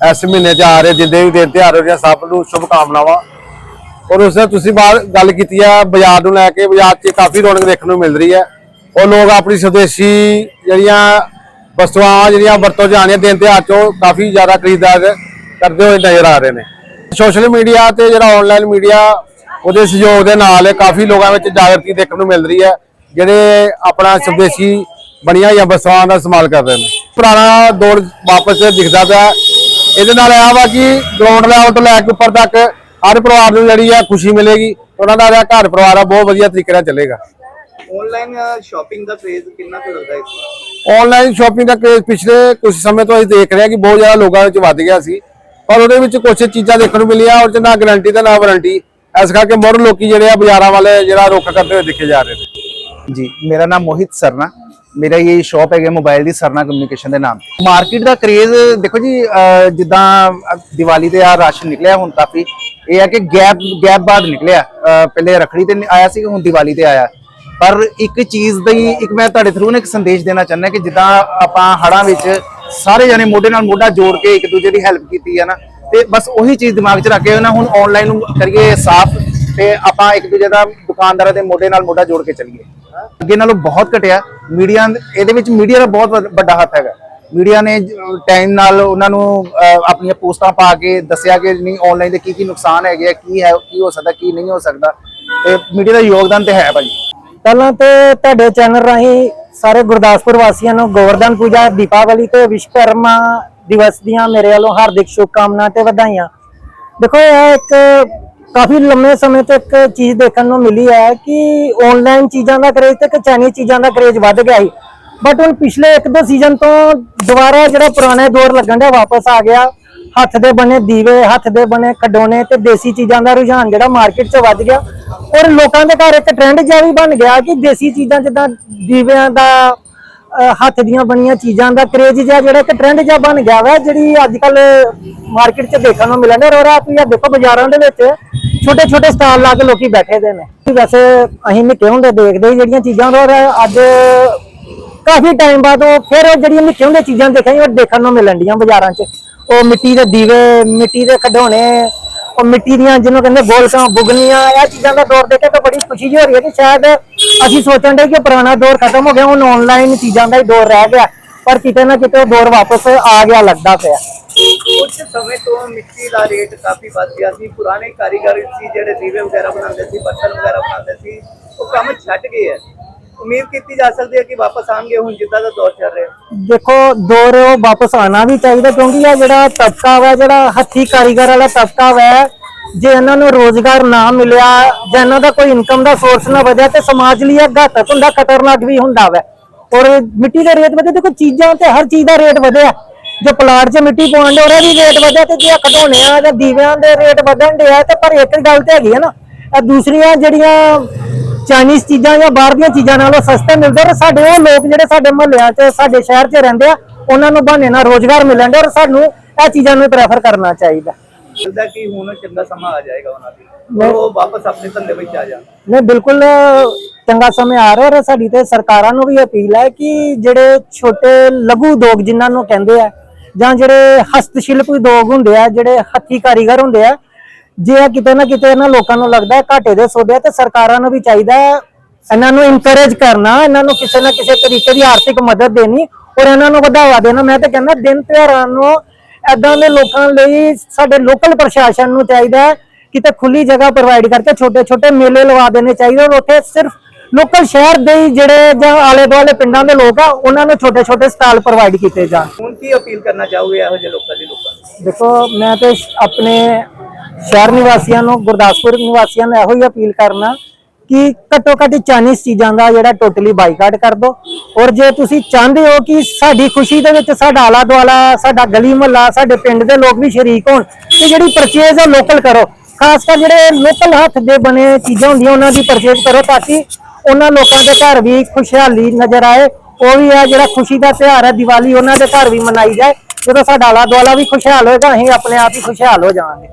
ਇਸ ਮਹੀਨੇ 'ਚ ਆ ਰਹੇ, ਜਿੰਦੇ ਵੀ ਦਿਨ ਤਿਹਾਰ ਹੋ ਰਿਹਾ, ਸਭ ਨੂੰ ਸ਼ੁਭ ਕਾਮਨਾਵਾਂ ਔਰ ਉਸ ਦਾ ਤੁਸੀਂ ਬਾਹਰ ਗੱਲ ਕੀਤੀ ਹੈ ਬਾਜ਼ਾਰ ਨੂੰ ਲੈ ਕੇ, ਬਾਜ਼ਾਰ 'ਚ ਕਾਫੀ ਰੌਣਕ ਦੇਖਣ ਨੂੰ ਮਿਲ ਰਹੀ ਹੈ। ਉਹ ਲੋਕ ਆਪਣੀ ਸਵਦੇਸ਼ੀ ਜਿਹੜੀਆਂ ਵਸਤੂਆਂ, ਜਿਹੜੀਆਂ ਵਰਤੋਂ ਜਾਣੀਆਂ ਦਿਨ ਤਿਹਾਰ 'ਚੋਂ ਕਾਫੀ ਜ਼ਿਆਦਾ ਖਰੀਦਦਾਰ ਕਰਦੇ ਹੋਏ ਨਜ਼ਰ ਆ ਰਹੇ ਨੇ। ਸੋਸ਼ਲ ਮੀਡੀਆ ਤੇ ਜਿਹੜਾ ਆਨਲਾਈਨ ਮੀਡੀਆ, ਉਹਦੇ ਸਹਿਯੋਗ ਦੇ ਨਾਲ ਕਾਫੀ ਲੋਕਾਂ ਵਿੱਚ ਜਾਗਰਤੀ ਦੇਖਣ ਨੂੰ ਮਿਲ ਰਹੀ ਹੈ, ਜਿਹੜੇ ਆਪਣਾ ਸਵਦੇਸ਼ੀ ਬਣੀਆਂ ਜਾਂ ਵਸਤਾਂ ਦਾ ਇਸਤੇਮਾਲ ਕਰ ਰਹੇ ਨੇ। ਪੁਰਾਣਾ ਦੌਰ ਵਾਪਸ ਦਿਖਦਾ ਪਿਆ ਇਹਦੇ ਨਾਲ ਇਹ ਵਾ ਕਿ ਗਰਾਊਂਡ ਲੈਵਲ ਤੋਂ ਲੈ ਕੇ ਉੱਪਰ ਤੱਕ ਹਰ ਪਰਿਵਾਰ ਨੂੰ ਜਿਹੜੀ ਆ ਖੁਸ਼ੀ ਮਿਲੇਗੀ ਉਹਨਾਂ ਦਾ ਜਿਹੜਾ ਘਰ ਪਰਿਵਾਰ ਆ ਬਹੁਤ ਵਧੀਆ ਤਰੀਕੇ ਨਾਲ ਚੱਲੇਗਾ। ਆਨਲਾਈਨ ਸ਼ਾਪਿੰਗ ਦਾ ਕ੍ਰੇਜ਼ ਕਿੰਨਾ ਕੁ ਲੱਗਦਾ ਹੈ? ਆਨਲਾਈਨ ਸ਼ਾਪਿੰਗ ਦਾ ਕ੍ਰੇਜ਼ ਪਿਛਲੇ ਕੁਝ ਸਮੇਂ ਤੋਂ ਅਸੀਂ ਦੇਖ ਰਹੇ ਹਾਂ ਕਿ ਬਹੁਤ ਜ਼ਿਆਦਾ ਲੋਕਾਂ ਵਿੱਚ ਵੱਧ ਗਿਆ ਸੀ। ਪਰ ਉਹਦੇ ਵਿੱਚ ਕੁਝ ਚੀਜ਼ਾਂ ਦੇਖਣ ਨੂੰ ਮਿਲੀਆਂ ਔਰ ਚ ਨਾ ਗਾਰੰਟੀ ਤੇ ਨਾ ਵਾਰੰਟੀ ਇਸ ਕਰਕੇ ਮੁੜ ਲੋਕੀ ਜਿਹੜੇ ਆ ਬਾਜ਼ਾਰਾਂ ਵਾਲੇ ਜਿਹੜਾ ਰੁੱਖ ਕਰਦੇ ਹੋਏ ਦਿਖੇ ਜਾ ਰਹੇ ਨੇ। ਜੀ ਮੇਰਾ ਨਾਮ ਮੋਹਿਤ ਸਰਨਾ। ਮੇਰਾ ਇਹ ਸ਼ਾਪ ਹੈਗਾ ਮੋਬਾਈਲ ਦੀ ਸਰਨਾ ਕਮਿਊਨੀਕੇਸ਼ਨ ਦੇ ਨਾਮ ਮਾਰਕੀਟ ਦਾ ਕਰੇਜ਼ ਦੇਖੋ ਜੀ ਜਿੱਦਾਂ ਦੀਵਾਲੀ ਤੇ ਆ ਰਾਸ਼ਨ ਨਿਕਲਿਆ ਹੁਣ ਕਾਫੀ। ਇਹ ਹੈ ਕਿ ਗੈਪ ਗੈਪ ਬਾਅਦ ਨਿਕਲਿਆ। ਪਹਿਲੇ ਰਖੜੀ ਤੇ ਆਇਆ ਸੀ, ਹੁਣ ਦੀਵਾਲੀ ਤੇ ਆਇਆ। ਪਰ ਇੱਕ ਚੀਜ਼ ਦੀ ਇੱਕ ਮੈਂ ਤੁਹਾਡੇ ਥਰੂ ਨੇ ਇੱਕ ਸੰਦੇਸ਼ ਦੇਣਾ ਚਾਹੁੰਦਾ ਕਿ ਜਿੱਦਾਂ ਆਪਾਂ ਹੜਾਂ ਵਿੱਚ ਸਾਰੇ ਜਣੇ ਮੋਢੇ ਨਾਲ ਮੋਢਾ ਜੋੜ ਕੇ ਇੱਕ ਦੂਜੇ ਦੀ ਹੈਲਪ ਕੀਤੀ ਹੈ ਨਾ, ਤੇ ਬਸ ਉਹੀ ਚੀਜ਼ ਦਿਮਾਗ 'ਚ ਰੱਖ ਕੇ ਨਾ ਹੁਣ ਆਨਲਾਈਨ ਕਰੀਏ ਸਾਫ਼। ਤੇ ਆਪਾਂ ਇੱਕ ਦੂਜੇ ਦਾ ਦੁਕਾਨਦਾਰਾਂ ਦੇ ਮੋਢੇ ਨਾਲ ਮੋਢਾ ਜੋੜ ਕੇ ਚੱਲੀਏ। ਅੱਗੇ ਨਾਲੋਂ ਬਹੁਤ ਘਟਿਆ। ਮੀਡੀਆ ਇਹਦੇ ਵਿੱਚ ਮੀਡੀਆ ਦਾ ਬਹੁਤ ਵੱਡਾ ਹੱਥ ਹੈਗਾ। ਮੀਡੀਆ ਨੇ ਟਾਈਮ ਨਾਲ ਉਹਨਾਂ ਨੂੰ ਆਪਣੀਆਂ ਪੋਸਟਾਂ ਪਾ ਕੇ ਦੱਸਿਆ ਕਿ ਨਹੀਂ ਆਨਲਾਈਨ ਦੇ ਕੀ ਕੀ ਨੁਕਸਾਨ ਹੈਗੇ ਕੀ ਹੈ, ਕੀ ਹੋ ਸਕਦਾ, ਕੀ ਨਹੀਂ ਹੋ ਸਕਦਾ। ਤੇ ਮੀਡੀਆ ਦਾ ਯੋਗਦਾਨ ਤੇ ਹੈ ਭਾਜੀ। ਪਹਿਲਾਂ ਤੇ ਤੁਹਾਡੇ ਚੈਨਲ ਰਾਹੀਂ ਸਾਰੇ ਗੁਰਦਾਸਪੁਰ ਵਾਸੀਆਂ ਨੂੰ ਗੋਵਰਧਨ ਪੂਜਾ, ਦੀਪਾਵਲੀ ਤੇ ਵਿਸ਼ਵਕਰਮਾ ਦਿਵਸ ਦੀਆਂ ਮੇਰੇ ਵੱਲੋਂ ਹਾਰਦਿਕ ਸ਼ੁਭਕਾਮਨਾਵਾਂ ਤੇ ਵਧਾਈਆਂ। ਦੇਖੋ, ਇਹ ਇੱਕ ਕਾਫੀ ਲੰਮੇ ਸਮੇਂ ਤੋਂ ਇੱਕ ਚੀਜ਼ ਦੇਖਣ ਨੂੰ ਮਿਲੀ ਹੈ ਕਿ ਆਨਲਾਈਨ ਚੀਜ਼ਾਂ ਦਾ ਕਰੇਜ ਤੇ ਇੱਕ ਚਾਈਨੀਜ਼ ਚੀਜ਼ਾਂ ਦਾ ਕਰੇਜ ਵੱਧ ਗਿਆ ਸੀ। ਬਟ ਹੁਣ ਪਿਛਲੇ ਇੱਕ ਦੋ ਸੀਜ਼ਨ ਤੋਂ ਦੁਬਾਰਾ ਜਿਹੜਾ ਪੁਰਾਣਾ ਦੌਰ ਲੱਗਣ ਦਾ ਵਾਪਸ ਆ ਗਿਆ। ਹੱਥ ਦੇ ਬਣੇ ਦੀਵੇ, ਹੱਥ ਦੇ ਬਣੇ ਖਡੋਣੇ ਤੇ ਦੇਸੀ ਚੀਜ਼ਾਂ ਦਾ ਰੁਝਾਨ ਜਿਹੜਾ ਮਾਰਕੀਟ 'ਚ ਵੱਧ ਗਿਆ। ਔਰ ਲੋਕਾਂ ਦੇ ਘਰ ਇੱਕ ਟ੍ਰੈਂਡ ਜਿਹਾ ਵੀ ਬਣ ਗਿਆ ਕਿ ਦੇਸੀ ਚੀਜ਼ਾਂ ਜਿੱਦਾਂ ਦੀਵਿਆਂ ਦਾ ਹੱਥ ਦੀਆਂ ਬਣੀਆਂ ਚੀਜ਼ਾਂ ਦਾ ਕਰੇਜ ਜਿਹਾ ਜਿਹੜਾ ਇੱਕ ਟ੍ਰੈਂਡ ਜਿਹਾ ਬਣ ਗਿਆ ਵਾ, ਜਿਹੜੀ ਅੱਜ ਕੱਲ ਮਾਰਕੀਟ 'ਚ ਦੇਖਣ ਨੂੰ ਮਿਲਣ ਡਿਆ। ਰੋਰਾ ਤੁਸੀਂ ਆਹ ਦੇਖੋ ਬਾਜ਼ਾਰਾਂ ਦੇ ਵਿੱਚ ਛੋਟੇ ਛੋਟੇ ਸਟਾਲ ਲਾ ਕੇ ਲੋਕੀ ਬੈਠੇ ਦੇ ਨੇ। ਵੈਸੇ ਅਸੀਂ ਨਿੱਕੇ ਹੁੰਦੇ ਦੇਖਦੇ ਜਿਹੜੀਆਂ ਚੀਜ਼ਾਂ ਔਰ ਅੱਜ ਕਾਫੀ ਟਾਈਮ ਬਾਅਦ ਉਹ ਫਿਰ ਜਿਹੜੀਆਂ ਨਿੱਕੇ ਹੁੰਦੇ ਚੀਜ਼ਾਂ ਦੇਖੀਆਂ, ਉਹ ਦੇਖਣ ਨੂੰ ਮਿਲਣ ਡੀਆਂ ਬਾਜ਼ਾਰਾਂ 'ਚ। ਉਹ ਮਿੱਟੀ ਦੇ ਦੀਵੇ, ਮਿੱਟੀ ਦੇ ਖਿਡੌਣੇ, ਉਹ ਮਿੱਟੀ ਦੀਆਂ ਜਿਹਨੂੰ ਕਹਿੰਦੇ ਗੋਲਕਾਂ, ਬੁਗਨੀਆਂ, ਇਹ ਚੀਜ਼ਾਂ ਦਾ ਦੌਰ ਦੇਖਿਆ ਤਾਂ ਬੜੀ ਖੁਸ਼ੀ ਜਿਹੀ ਹੋ ਰਹੀ ਹੈ ਕਿ ਸ਼ਾਇਦ ਅਸੀਂ ਸੋਚਣ ਦੇ ਕਿ ਪੁਰਾਣਾ ਦੌਰ ਖਤਮ ਹੋ ਗਿਆ, ਹੁਣ ਆਨਲਾਈਨ ਚੀਜ਼ਾਂ ਦਾ ਹੀ ਦੌਰ ਰਹਿ ਗਿਆ, ਪਰ ਕਿਤੇ ਨਾ ਕਿਤੇ ਉਹ ਦੌਰ ਵਾਪਸ ਆ ਗਿਆ, ਲੱਗਦਾ ਪਿਆ। ਕੁਝ ਸਮੇਂ ਤੋਂ ਮਿੱਟੀ ਦਾ ਰੇਟ ਕਾਫੀ ਵੱਧ ਗਿਆ ਸੀ। ਪੁਰਾਣੇ ਕਾਰੀਗਰ ਸੀ ਜਿਹੜੇ ਦੀਵੇ ਵਗੈਰਾ ਬਣਾਉਂਦੇ ਸੀ ਬਰਤਨ ਵਗੈਰਾ ਬਣਾਉਂਦੇ ਸੀ, ਉਹ ਕੰਮ ਛੱਡ ਗਏ ਹੈ। ਉਮੀਦ ਕੀਤੀ ਜਾ ਸਕਦੀ ਹੈ ਕਿ ਵਾਪਸ ਆਣਗੇ ਹੁਣ ਜਿੱਦਾਂ ਦਾ ਦੌਰ ਚੱਲ ਰਿਹਾ ਦੇਖੋ, ਦੌਰ ਉਹ ਵਾਪਸ ਆਣਾ ਵੀ ਚਾਹੀਦਾ ਕਿਉਂਕਿ ਇਹ ਜਿਹੜਾ ਤਬਕਾ ਵਾ, ਜਿਹੜਾ ਹੱਥੀ ਕਾਰੀਗਰ ਵਾਲਾ ਤਬਕਾ ਵਾ, ਜੇ ਇਹਨਾਂ ਨੂੰ ਰੋਜ਼ਗਾਰ ਨਾ ਮਿਲਿਆ, ਜਾਂ ਇਹਨਾਂ ਦਾ ਕੋਈ ਇਨਕਮ ਦਾ ਸੋਰਸ ਨਾ ਵਧਿਆ, ਤੇ ਸਮਾਜ ਲਈ ਇਹ ਘਾਤਕ ਹੁੰਦਾ, ਖਤਰਨਾਕ ਵੀ ਹੁੰਦਾ ਵਾ। ਔਰ ਮਿੱਟੀ ਦੇ ਰੇਟ ਵਧੇ, ਦੇਖੋ, ਚੀਜ਼ਾਂ ਤੇ ਹਰ ਚੀਜ਼ ਦਾ ਰੇਟ ਵਧਿਆ। ਜੋ ਪਲਾਟ 'ਚ ਮਿੱਟੀ ਪਾਉਣ ਦੇ ਉਹਦਾ ਵੀ ਰੇਟ ਵਧਿਆ ਤੇ ਜੇ ਖਡੌਣੇ ਆ ਜਾਂ ਦੀਵਿਆਂ ਦੇ ਰੇਟ ਵਧਣ ਦੇ ਆ ਤੇ ਪਰ ਇੱਕ ਗੱਲ ਤੇ ਹੈਗੀ ਹੈ ਨਾ ਇਹ ਦੂਸਰੀਆਂ ਜਿਹੜੀਆਂ ਚਾਈਨੀਜ਼ ਚੀਜ਼ਾਂ ਜਾਂ ਬਾਹਰ ਦੀਆਂ ਚੀਜ਼ਾਂ ਨਾਲੋਂ ਸਸਤੇ ਮਿਲਦੇ ਔਰ ਸਾਡੇ ਉਹ ਲੋਕ ਜਿਹੜੇ ਸਾਡੇ ਮੁਹੱਲਿਆਂ 'ਚ ਸਾਡੇ ਸ਼ਹਿਰ 'ਚ ਰਹਿੰਦੇ ਆ ਉਹਨਾਂ ਨੂੰ ਬਹਾਨੇ ਨਾਲ ਰੋਜ਼ਗਾਰ ਮਿਲਣ ਦੇ ਔਰ ਸਾਨੂੰ ਇਹ ਚੀਜ਼ਾਂ ਨੂੰ ਪ੍ਰੈਫਰ ਕਰਨਾ ਚਾਹੀਦਾ। ਲੱਗਦਾ ਕਿ ਹੁਣ ਚੰਗਾ ਸਮਾਂ ਆ ਜਾਏਗਾ ਉਹਨਾਂ ਦੀ। ਉਹ ਵਾਪਸ ਆਪਣੇ ਧੰਦੇ ਵਿੱਚ ਆ ਜਾਣ। ਨਹੀਂ ਬਿਲਕੁਲ ਚੰਗਾ ਸਮੇਂ ਆ ਰਿਹਾ ਔਰ ਸਾਡੀ ਤੇ ਸਰਕਾਰਾਂ ਨੂੰ ਵੀ ਅਪੀਲ ਹੈ ਕਿ ਜਿਹੜੇ ਛੋਟੇ ਲਘੂ ਉਦਯੋਗ ਜਿਨ੍ਹਾਂ ਨੂੰ ਕਹਿੰਦੇ ਆ ਜਾਂ ਜਿਹੜੇ ਹਸਤਸ਼ਿਲਪ ਉਦਯੋਗ ਹੁੰਦੇ ਆ, ਜਿਹੜੇ ਹੱਥੀ ਕਾਰੀਗਰ ਹੁੰਦੇ ਆ, ਜੇ ਕਿਤੇ ਨਾ ਕਿਤੇ ਇਹਨਾਂ ਲੋਕਾਂ ਨੂੰ ਲੱਗਦਾ ਹੈ ਘਾਟੇ ਦੇ ਸੌਦੇ ਆ ਤੇ ਸਰਕਾਰਾਂ ਨੂੰ ਵੀ ਚਾਹੀਦਾ ਹੈ ਇਹਨਾਂ ਨੂੰ ਇਨਕਰੇਜ ਕਰਨਾ, ਇਹਨਾਂ ਨੂੰ ਕਿਸੇ ਨਾ ਕਿਸੇ ਤਰੀਕੇ ਦੀ ਆਰਥਿਕ ਮਦਦ ਦੇਣੀ ਔਰ ਇਹਨਾਂ ਨੂੰ ਵਧਾਵਾ ਦੇਣਾ। ਮੈਂ ਤਾਂ ਕਹਿੰਦਾ ਦਿਨ ਤਿਉਹਾਰਾਂ ਨੂੰ ਐਦਾਂ ਦੇ ਲੋਕਾਂ ਲਈ ਸਾਡੇ ਲੋਕਲ ਪ੍ਰਸ਼ਾਸਨ ਨੂੰ ਚਾਹੀਦਾ ਹੈ ਕਿਤੇ ਖੁੱਲੀ ਜਗ੍ਹਾ ਪ੍ਰੋਵਾਈਡ ਕਰਕੇ ਛੋਟੇ ਛੋਟੇ ਮੇਲੇ ਲਵਾ ਦੇਣੇ ਚਾਹੀਦੇ ਔਰ ਉੱਥੇ ਸਿਰਫ ਲੋਕਲ ਸ਼ਹਿਰ ਦੇ ਜਿਹੜੇ ਜਾਂ ਆਲੇ ਦੁਆਲੇ ਪਿੰਡਾਂ ਦੇ ਲੋਕ ਆ ਉਹਨਾਂ ਨੂੰ ਛੋਟੇ ਛੋਟੇ ਸਟਾਲ ਪ੍ਰੋਵਾਈਡ ਕੀਤੇ ਜਾਣ। ਹੁਣ ਕੀ ਅਪੀਲ ਕਰਨਾ ਚਾਹੋਗੇ ਇਹੋ ਜਿਹੇ ਲੋਕਾਂ ਦੀ ਲੋਕਾਂ ਨੂੰ? ਦੇਖੋ ਮੈਂ ਤੇ ਆਪਣੇ ਸ਼ਹਿਰ ਨਿਵਾਸੀਆਂ ਨੂੰ ਗੁਰਦਾਸਪੁਰ ਨਿਵਾਸੀਆਂ ਨੂੰ ਇਹੋ ਹੀ ਅਪੀਲ ਕਰਨਾ ਕਿ ਘੱਟੋ ਘੱਟ ਚਾਈਨੀਜ਼ ਚੀਜ਼ਾਂ ਦਾ ਜਿਹੜਾ ਟੋਟਲੀ ਬਾਈਕਾਟ ਕਰ ਦਿਓ ਔਰ ਜੇ ਤੁਸੀਂ ਚਾਹੁੰਦੇ ਹੋ ਕਿ ਸਾਡੀ ਖੁਸ਼ੀ ਦੇ ਵਿੱਚ ਸਾਡਾ ਆਲਾ ਦੁਆਲਾ ਸਾਡਾ ਗਲੀ ਮੁਹੱਲਾ ਸਾਡੇ ਪਿੰਡ ਦੇ ਲੋਕ ਵੀ ਸ਼ਰੀਕ ਹੋਣ ਤੇ ਜਿਹੜੀ ਪਰਚੇਜ਼ ਹੈ ਲੋਕਲ ਕਰੋ। ਖਾਸ ਕਰ ਜਿਹੜੇ ਲੋਕਲ ਹੱਥ ਦੇ ਬਣੇ ਚੀਜ਼ਾਂ ਹੁੰਦੀਆਂ ਉਹਨਾਂ ਦੀ ਪਰਚੇਜ਼ ਕਰੋ ਤਾਂ ਕਿ ਉਹਨਾਂ ਲੋਕਾਂ ਦੇ ਘਰ ਵੀ ਖੁਸ਼ਹਾਲੀ ਨਜ਼ਰ ਆਏ। ਉਹ ਵੀ ਹੈ ਜਿਹੜਾ ਖੁਸ਼ੀ ਦਾ ਤਿਉਹਾਰ ਹੈ, ਦੀਵਾਲੀ ਉਹਨਾਂ ਦੇ ਘਰ ਵੀ ਮਨਾਈ ਜਾਏ। ਜਦੋਂ ਸਾਡਾ ਆਲਾ ਦੁਆਲਾ ਵੀ ਖੁਸ਼ਹਾਲ ਹੋਏਗਾ ਅਸੀਂ ਆਪਣੇ ਆਪ ਹੀ ਖੁਸ਼ਹਾਲ ਹੋ ਜਾਵਾਂਗੇ।